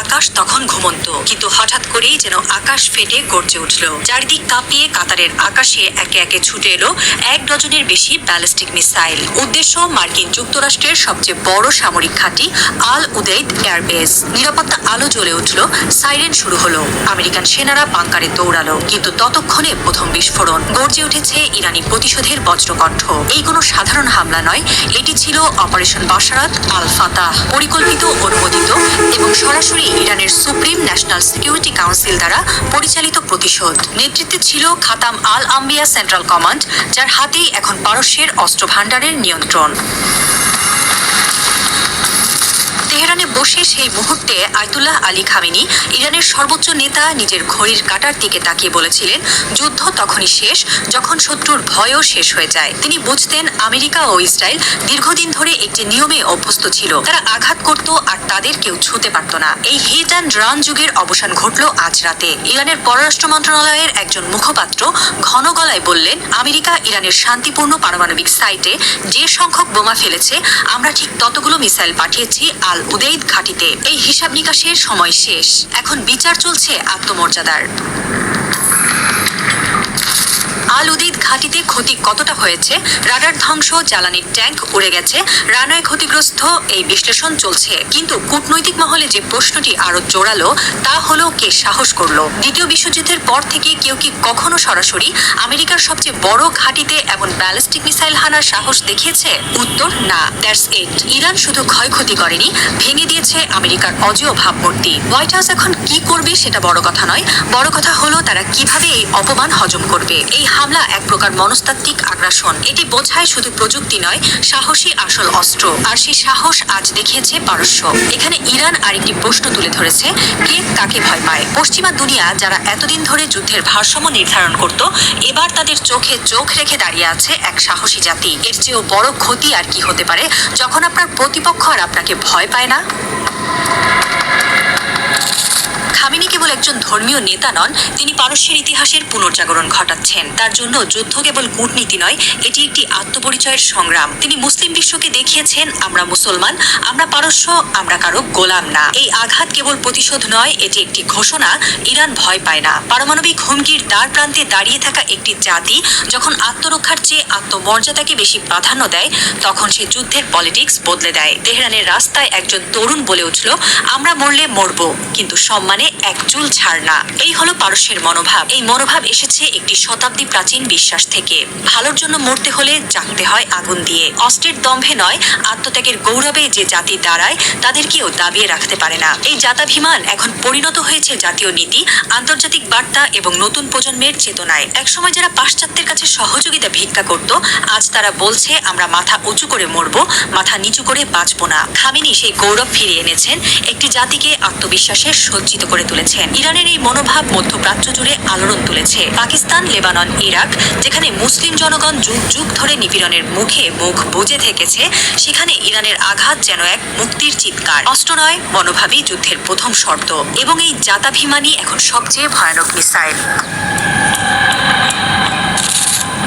আকাশ তখন ঘুমন্ত, কিন্তু হঠাৎ করেই যেন আকাশ ফেটে গর্জে উঠল। চারিদিক কাঁপিয়ে কাতারের আকাশে একে একে ছুটে এলো এক ডজনের বেশি ব্যালিস্টিক মিসাইল। উদ্দেশ্য মার্কিন যুক্তরাষ্ট্রের সবচেয়ে বড় সামরিক ঘাঁটি আল উদেইদ এয়ারবেস নিরাপত্তা আলো জ্বলে উঠল, সাইরেন শুরু হলো। আমেরিকান সেনারা বাংকারে দৌড়ালো, কিন্তু ততক্ষণে প্রথম বিস্ফোরণ। গর্জে উঠেছে ইরানি প্রতিশোধের বজ্রকণ্ঠ। এই কোনো সাধারণ হামলা নয়, এটি ছিল অপারেশন বাসারাত আল ফাতাহ পরিকল্পিত, অনুমোদিত এবং সরাসরি ইরানের সুপ্রিম ন্যাশনাল সিকিউরিটি কাউন্সিল দ্বারা পরিচালিত প্রতিশোধ। নেতৃত্বে ছিল খাতাম আল আম্বিয়া সেন্ট্রাল কমান্ড, যার হাতেই এখন পারস্যের অস্ত্র ভাণ্ডারের নিয়ন্ত্রণ। তেহরানে বসে সেই মুহূর্তে আয়তুল্লাহ আলী খামেনি ইরানের সর্বোচ্চ নেতা নিজের ঘড়ির কাটার দিকে তাকিয়ে বলেছিলেন, যুদ্ধ তখনই শেষ যখন শত্রুর ভয়ও শেষ হয়ে যায়। তিনি বুঝতেন আমেরিকা ও ইসরায়েল দীর্ঘদিন ধরে একটি নিয়মে অভ্যস্ত ছিল। তারা আঘাত করত আর তাদের কেউ ছুঁতে পারত না। এই হিট অ্যান্ড রান যুগের অবসান ঘটল আজ রাতে। ইরানের পররাষ্ট্র মন্ত্রণালয়ের একজন মুখপাত্র ঘন গলায় বললেন, আমেরিকা ইরানের শান্তিপূর্ণ পারমাণবিক সাইটে যে সংখ্যক বোমা ফেলেছে, আমরা ঠিক ততগুলো মিসাইল পাঠিয়েছি আল উদেইদ ঘাটিতে। এই হিসাব নিকাশের সময় শেষ। এখন বিচার চলছে আত্মমর্যাদার। আল উদিদ ঘাঁটিতে ক্ষতি কতটা হয়েছে? রাডার ধ্বংস, জ্বালানির ট্যাঙ্ক উড়ে গেছে, রানওয়ে ক্ষতিগ্রস্ত, এই বিশ্লেষণ চলছে। কিন্তু কূটনৈতিক মহলে যে প্রশ্নটি আরও জোরালো, তা হলো কে সাহস করল? দ্বিতীয় বিশ্বযুদ্ধের পর থেকে কেউ কি কখনো সরাসরি আমেরিকার সবচেয়ে বড় ঘাঁটিতে এমন ব্যালিস্টিক মিসাইল হানার সাহস দেখিয়েছে? উত্তর, না। That's it. ইরান শুধু ক্ষয়ক্ষতি করেনি, ভেঙে দিয়েছে আমেরিকার অজেয় ভাবমূর্তি। হোয়াইট হাউস এখন কি করবে সেটা বড় কথা নয়। বড় কথা হলো তারা কীভাবে এই অপমান হজম করবে? এই হামলা, এক প্রকার মনস্তাত্ত্বিক আগ্রাসন। এটি বোঝায় শুধু প্রযুক্তি নয়, সাহসী আসল অস্ত্র। আর সেই সাহস আজ দেখিয়েছে পারস্য। এখানে ইরান আরেকটি প্রশ্ন তুলে ধরেছে, কে কাকে ভয় পায়? পশ্চিমা দুনিয়া, যারা এতদিন ধরে যুদ্ধের ভারসাম্য নির্ধারণ করত, এবার তাদের চোখে চোখ রেখে দাঁড়িয়ে আছে এক সাহসী জাতি। এর চেয়েও বড় ক্ষতি আর কি হতে পারে, যখন আপনার প্রতিপক্ষ আর আপনাকে ভয় পায় না? একজন ধর্মীয় নেতা নন, তিনি পারস্যের ইতিহাসের পুনর্জাগরণ ঘটাচ্ছেন। তার জন্য যুদ্ধ কেবল কূটনীতি নয়, এটি একটি আত্মপরিচয়ের সংগ্রাম। তিনি মুসলিম বিশ্বকে দেখিয়েছেন, আমরা মুসলমান, আমরা পারস্য, আমরা কারও গোলাম না। এই আঘাত কেবল প্রতিশোধ নয়, এটি একটি ঘোষণা, ইরান ভয় পায় না। পারমাণবিক হুমকির দ্বার প্রান্তে দাঁড়িয়ে থাকা একটি জাতি, যখন আত্মরক্ষার চেয়ে আত্মমর্যাদাকে বেশি প্রাধান্য দেয়, তখন সে যুদ্ধের পলিটিক্স বদলে দেয়। তেহরানের রাস্তায় একজন তরুণ বলে উঠল, আমরা মরলে মরবো। কিন্তু সম্মানে এক চুল ছাড় না। এই হলো পারস্যের মনোভাব। এই মনোভাব এসেছে একটি শতাব্দী প্রাচীন বিশ্বাস থেকে। ভালোর জন্য মরতে হলে জাগতে হয় আগুন দিয়ে। অস্ত্রের দম্ভে নয়, আত্মত্যাগের গৌরবে যে জাতি দাঁড়ায় তাদের কেউ দাবিয়ে রাখতে পারে না। এই জাতাভিমান এখন পরিণত হয়েছে জাতীয় নীতি, আন্তর্জাতিক বার্তা এবং নতুন প্রজন্মের চেতনায়। একসময় যারা পাশ্চাত্যের কাছে সহযোগিতা ভিক্ষা করত, আজ তারা বলছে, আমরা মাথা উঁচু করে মরবো, মাথা নিচু করে বাঁচবো না। খামিনি সেই গৌরব ফিরিয়ে এনেছেন, একটি জাতিকে আত্মবিশ্বাসে সজ্জিত করে তুলেছেন। ইরানের এই মনোভাব মধ্যপ্রাচ্য জুড়ে আলোড়ন তুলেছে। পাকিস্তান, লেবানন, ইরাক, যেখানে মুসলিম জনগণ যুগ যুগ ধরে নিপীড়নের মুখে মুখ বুঝে থেকেছে, সেখানে ইরানের আঘাত যেন এক মুক্তির চিৎকার। অস্ত্র নয়, মনোভাবই যুদ্ধের প্রথম শর্ত। এবং এই জাতাভিমানী এখন সবচেয়ে ভয়ানক মিসাইল।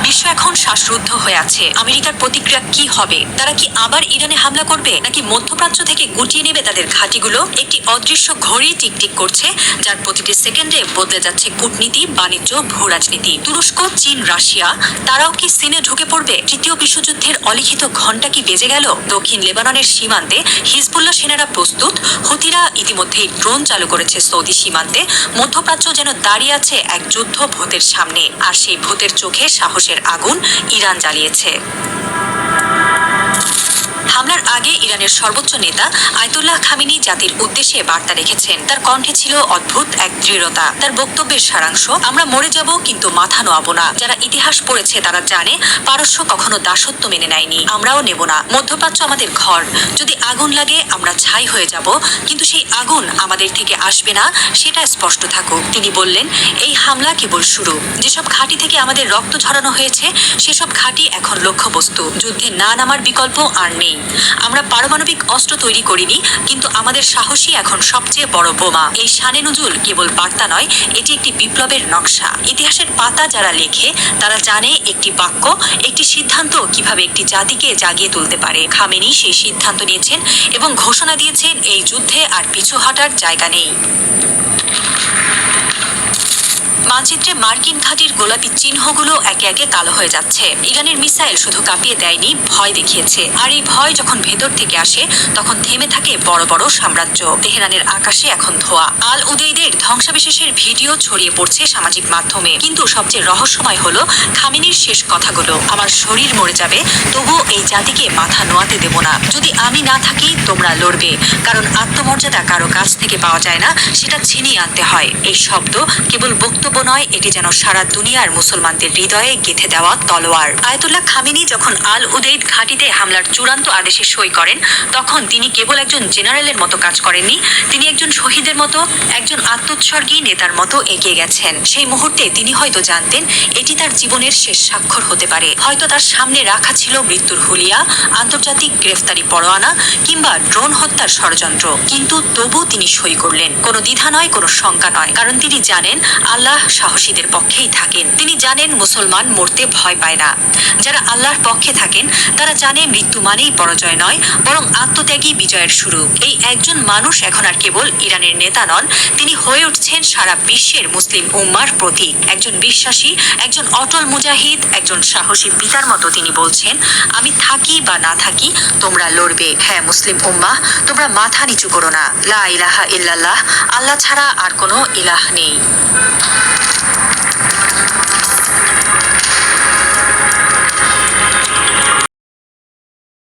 বিশ্ব এখন শ্বাসরুদ্ধ হয়ে আছে। আমেরিকার প্রতিক্রিয়া কি হবে? তারা কি আবার ইরানে হামলা করবে? নাকি মধ্যপ্রাচ্য থেকে গুটিয়ে নেবে তাদের ঘাঁটিগুলো? একটি অদৃশ্য ঘড়ি টিকটিক করছে, যার প্রতিটি সেকেন্ডে বদলে যাচ্ছে কূটনীতি, বাণিজ্য ভূ রাজনীতি তুরস্ক, চীন, রাশিয়া, তারাও কি সিনে ঢুকে পড়বে? তৃতীয় বিশ্বযুদ্ধের অলিখিত ঘণ্টা কি বেজে গেল? দক্ষিণ লেবাননের সীমান্তে হিজবুল্লাহ সেনারা প্রস্তুত? হুতিরা ইতিমধ্যেই ড্রোন চালু করেছে সৌদি সীমান্তে। মধ্যপ্রাচ্য যেন দাঁড়িয়ে আছে এক যুদ্ধ ভূতের সামনে। আর সেই ভূতের চোখে সাহসের আগুন ইরান জ্বালিয়েছে। হামলার আগে ইরানের সর্বোচ্চ নেতা আয়তুল্লাহ খামিনি জাতির উদ্দেশ্যে বার্তা রেখেছেন। তার কণ্ঠে ছিল অদ্ভুত এক দৃঢ়তা। তার বক্তব্যের সারাংশ, আমরা মরে যাব, কিন্তু মাথা নোয়াবো না। যারা ইতিহাস পড়েছে, তারা জানে, পারস্য কখনো দাসত্ব মেনে নেয়নি। আমরাও নেব না। মধ্যপ্রাচ্য আমাদের ঘর। যদি আগুন লাগে, আমরা ছাই হয়ে যাব, কিন্তু সেই আগুন আমাদের থেকে আসবে না, সেটা স্পষ্ট থাকুক। তিনি বললেন, এই হামলা কেবল শুরু। যেসব ঘাঁটি থেকে আমাদের রক্ত ঝরানো হয়েছে, সেসব ঘাঁটি এখন লক্ষ্যবস্তু। যুদ্ধে না নামার বিকল্প আর নেই। আমরা পারমাণবিক অস্ত্র তৈরি করিনি, কিন্তু আমাদের সাহসী এখন সবচেয়ে বড় বোমা। এই শানে নজুল কেবল বার্তা নয়, এটি একটি বিপ্লবের নকশা। ইতিহাসের পাতা যারা লেখে, তারা জানে একটি বাক্য, একটি সিদ্ধান্ত কীভাবে একটি জাতিকে জাগিয়ে তুলতে পারে। খামেনি সেই সিদ্ধান্ত নিয়েছেন এবং ঘোষণা দিয়েছেন, এই যুদ্ধে আর পিছু হটার জায়গা নেই। মানচিত্রে মার্কিন ঘাঁটির গোলাপি চিহ্নগুলো একে একে কালো হয়ে যাচ্ছে। ইরানের মিসাইল শুধু কাঁপিয়ে দেয়নি, ভয় দেখিয়েছে। আর এই ভয় যখন ভেতর থেকে আসে, তখন থেমে থাকে বড় বড় সাম্রাজ্য। তেহরানের আকাশে এখন ধোয়া। আল উদয়দের ধ্বংসাবিশেষের ভিডিও ছড়িয়ে পড়ছে সামাজিক মাধ্যমে। কিন্তু সবচেয়ে রহস্যময় হলো খামিনির শেষ কথাগুলো। আমার শরীর মরে যাবে, তবুও এই জাতিকে মাথা নোয়াতে দেব না। যদি আমি না থাকি, তোমরা লড়বে। কারণ আত্মমর্যাদা কারও কাছ থেকে পাওয়া যায় না, সেটা ছিনিয়ে আনতে হয়। এই শব্দ কেবল বক্তব্য নয়, এটি যেন সারা দুনিয়ার মুসলমানদের হৃদয়ে গেঁথে দেওয়া তলোয়ার। আয়তুল্লাহ খামিনি যখন আল উদেইদ ঘাঁটিতে হামলার চূড়ান্ত আদেশে সই করেন, তখন তিনি কেবল একজন জেনারেলের মতো কাজ করেননি, তিনি একজন শহীদের মতো, একজন আত্মোৎসর্গী নেতার মতো এগিয়ে গেছেন। সেই মুহূর্তে তিনি হয়তো জানতেন, এটি তার জীবনের শেষ স্বাক্ষর হতে পারে। হয়তো তার সামনে রাখা ছিল মৃত্যুর হুলিয়া, আন্তর্জাতিক গ্রেফতারি পরোয়ানা, কিংবা ড্রোন হত্যার ষড়যন্ত্র। কিন্তু তবু তিনি সই করলেন। কোনো দ্বিধা নয়, কোনো শঙ্কা নয়। কারণ তিনি জানেন, আল্লাহ সাহসীদের পক্ষেই থাকেন। তিনি জানেন মুসলমান মরতে ভয় পায় না। যারা আল্লাহর পক্ষে থাকেন, তারা জানে মৃত্যু মানেই পরাজয় নয়, বরং আত্মত্যাগী বিজয়ের শুরু। এই একজন মানুষ এখন আর কেবল ইরানের নেতা নন, তিনি হয়ে উঠছেন সারা বিশ্বের মুসলিম উম্মার প্রতীক। একজন বিশ্বাসী, একজন অটল মুজাহিদ, একজন সাহসী পিতার মতো তিনি বলছেন, আমি থাকি বা না থাকি, তোমরা লড়বে। হ্যাঁ মুসলিম উম্মা তোমরা মাথা নিচু করো না। লা ইলাহা ইল্লাল্লাহ, আল্লাহ ছাড়া আর কোনো ইলাহ নেই।